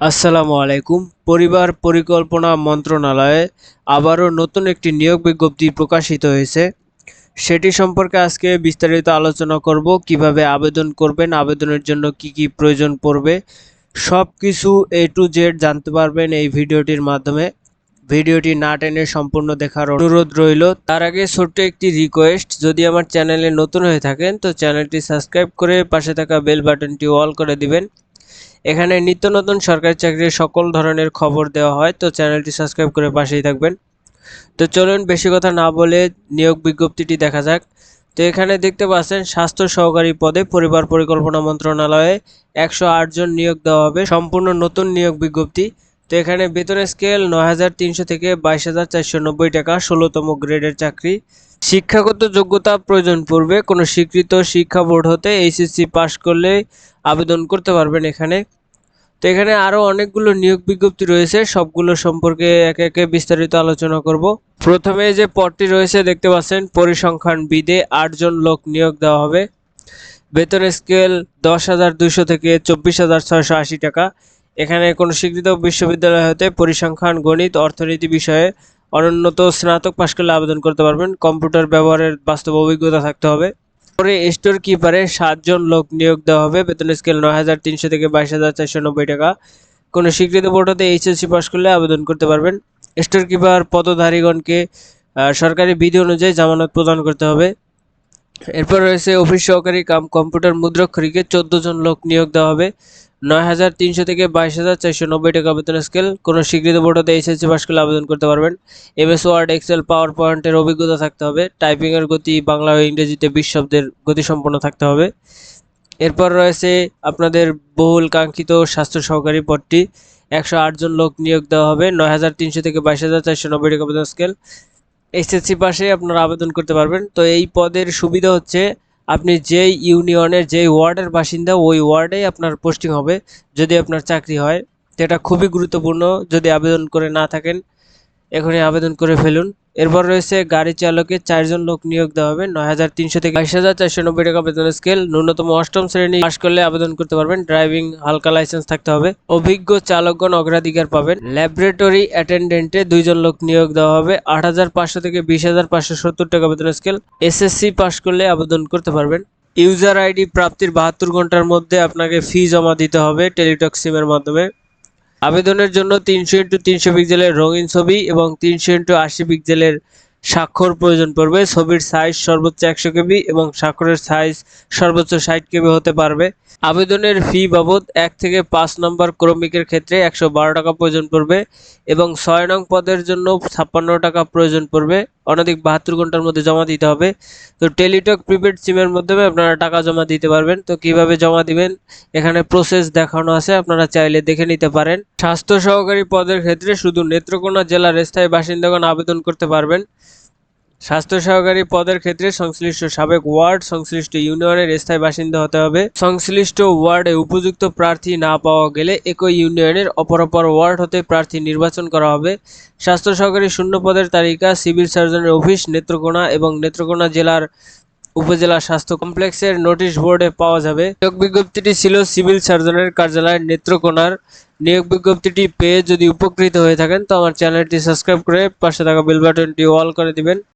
আসসালামু আলাইকুম। পরিবার পরিকল্পনা মন্ত্রণালয়ে আবারও নতুন একটি নিয়োগ বিজ্ঞপ্তি প্রকাশিত হয়েছে। সেটি সম্পর্কে আজকে বিস্তারিত আলোচনা করব। কীভাবে আবেদন করবেন, আবেদনের জন্য কি কি প্রয়োজন পড়বে সব কিছু এ টু জেড জানতে পারবেন এই ভিডিওটির মাধ্যমে। ভিডিওটি না টেনে সম্পূর্ণ দেখার অনুরোধ রইল। তার আগে ছোট্ট একটি রিকোয়েস্ট যদি আমার চ্যানেলে নতুন হয়ে থাকেন, তো চ্যানেলটি সাবস্ক্রাইব করে পাশে থাকা বেল বাটনটি অল করে দিবেন। এখানে নিত্য নতুন সরকারি চাকরির সকল ধরনের খবর দেওয়া হয়, তো চ্যানেলটি সাবস্ক্রাইব করে পাশেই থাকবেন। তো চলুন বেশি কথা না বলে নিয়োগ বিজ্ঞপ্তিটি দেখা যাক। তো এখানে দেখতে পাচ্ছেন, স্বাস্থ্য সহকারী পদে পরিবার পরিকল্পনা মন্ত্রণালয়ে একশো আট জন নিয়োগ দেওয়া হবে, সম্পূর্ণ নতুন নিয়োগ বিজ্ঞপ্তি। তো এখানে বেতনের স্কেল নয় হাজার তিনশো থেকে বাইশ টাকা, ষোলোতম গ্রেডের চাকরি। শিক্ষাগত যোগ্যতা প্রয়োজন পড়বে কোনো স্বীকৃত শিক্ষা বোর্ড হতে এইচএসসি পাশ করলে আবেদন করতে পারবেন এখানে। তো এখানে আরও অনেকগুলো নিয়োগ বিজ্ঞপ্তি রয়েছে, সবগুলো সম্পর্কে একে একে বিস্তারিত আলোচনা করব। প্রথমে যে পদটি রয়েছে, দেখতে পাচ্ছেন, পরিসংখ্যান বিদে আটজন লোক নিয়োগ দেওয়া হবে। বেতন স্কেল দশ হাজার দুশো থেকে চব্বিশ হাজার ছয়শো আশি টাকা। এখানে কোনো স্বীকৃত বিশ্ববিদ্যালয় হতে পরিসংখ্যান, গণিত, অর্থনীতি বিষয়ে অনুন্নত স্নাতক পাশ করলে আবেদন করতে পারবেন। কম্পিউটার ব্যবহারের বাস্তব অভিজ্ঞতা থাকতে হবে। পরে স্টোর কিপারে সাতজন লোক নিয়োগ দেওয়া হবে। বেতন স্কেল নয় হাজার তিনশো থেকে বাইশ হাজার চারশো নব্বই টাকা। কোনো স্বীকৃত বোর্ড এইচএসসি পাস করলে আবেদন করতে পারবেন। স্টোর কিপার পদধারীগণকে সরকারি বিধি অনুযায়ী জামানত প্রদান করতে হবে। এরপর রয়েছে অফিস সহকারী কাম কম্পিউটার মুদ্রাক্ষরীকে চোদ্দ জন লোক নিয়োগ দেওয়া হবে। নয় হাজার তিনশো থেকে বাইশ হাজার চারশো নব্বই টাকা বেতন স্কেল। কোনো স্বীকৃত বোর্ড হতে এইচএসসি পাস করলে আবেদন করতে পারবেন। এমএস ওয়ার্ড এক্সেল পাওয়ার পয়েন্টের অভিজ্ঞতা থাকতে হবে। টাইপিংয়ের গতি, বাংলা ও ইংরেজিতে বিশ শব্দের গতিসম্পন্ন থাকতে হবে। এরপর রয়েছে আপনাদের বহুল কাঙ্ক্ষিত স্বাস্থ্য সহকারী পদটি। একশো জন লোক নিয়োগ দেওয়া হবে। নয় হাজার তিনশো থেকে বাইশ হাজার চারশো নব্বই টাকা বেতন স্কেল। এসএসসি পাশে আপনারা আবেদন করতে পারবেন। তো এই পদের সুবিধা হচ্ছে আপনি যেই ইউনিয়নের, যেই ওয়ার্ডের বাসিন্দা, ওই ওয়ার্ডেই আপনার পোস্টিং হবে যদি আপনার চাকরি হয়। তো এটা খুবই গুরুত্বপূর্ণ। যদি আবেদন করে না থাকেন, এখনই আবেদন করে ফেলুন। এরপর রয়েছে গাড়ি চালকে চারজন লোক নিয়োগ দেওয়া হবে। নয় হাজার তিনশো থেকে বাইশ হাজার চারশো নব্বই টাকা বেতন স্কেল ন্যূনতম অষ্টম শ্রেণি পাশ করলে আবেদন করতে পারবেন। ড্রাইভিং হালকা লাইসেন্স থাকতে হবে। অভিজ্ঞ চালকগণ অগ্রাধিকার পাবেন। ল্যাবরেটরি অ্যাটেন্ডেন্টে দুইজন লোক নিয়োগ দেওয়া হবে। আট হাজার পাঁচশো থেকে বিশ হাজার পাঁচশো সত্তর টাকা বেতন স্কেল এসএসসি পাস করলে আবেদন করতে পারবেন। ইউজার আইডি প্রাপ্তির বাহাত্তর ঘণ্টার মধ্যে আপনাকে ফি জমা দিতে হবে টেলিটক সিমের মাধ্যমে। আবেদনের জন্য তিনশো ইন্টু তিনশো পিক্সেলের রঙিন ছবি এবং তিনশো ইন্টু আশি পিক্সেলের স্বাক্ষর প্রয়োজন পড়বে। ছবির সাইজ সর্বোচ্চ একশো কেবি এবং স্বাক্ষরের সাইজ সর্বোচ্চ ষাট কেবি হতে পারবে। আবেদনের ফি বাবদ এক থেকে পাঁচ নম্বর ক্রমিকের ক্ষেত্রে একশো বারো টাকা প্রয়োজন পড়বে এবং ছয় নং পদের জন্য ছাপ্পান্ন টাকা প্রয়োজন পড়বে। অনধিক বাহাত্তর ঘণ্টার মধ্যে জমা দিতে হবে। তো টেলিটক প্রিপেড সিমের মাধ্যমে আপনারা টাকা জমা দিতে পারবেন। তো কীভাবে জমা দিবেন? এখানে প্রসেস দেখানো আছে, আপনারা চাইলে দেখে নিতে পারেন। স্বাস্থ্য সহকারী পদের ক্ষেত্রে শুধু নেত্রকোনা জেলার স্থায়ী বাসিন্দাগণ আবেদন করতে পারবেন। স্বাস্থ্য সহকারী পদের ক্ষেত্রে সংশ্লিষ্ট সাবেক ওয়ার্ড, সংশ্লিষ্ট ইউনিয়নের স্থায়ী বাসিন্দা হতে হবে। সংশ্লিষ্ট ওয়ার্ডে উপযুক্ত প্রার্থী না পাওয়া গেলে একই ইউনিয়নের অপরপর ওয়ার্ড হতে প্রার্থী নির্বাচন করা হবে। স্বাস্থ্য সহকারী শূন্য পদের তালিকা, সিভিল সার্জনের অফিস, নেত্রকোনা এবং নেত্রকোনা জেলার উপজেলা স্বাস্থ্য কমপ্লেক্সের নোটিশ বোর্ডে পাওয়া যাবে। নিয়োগ বিজ্ঞপ্তিটি ছিল সিভিল সার্জনের কার্যালয় নেত্রকোনার। নিয়োগ বিজ্ঞপ্তিটি পেয়ে যদি উপকৃত হয়ে থাকেন, তো আমার চ্যানেলটি সাবস্ক্রাইব করে পাশে থাকা বেল বাটনটি অল করে দিবেন।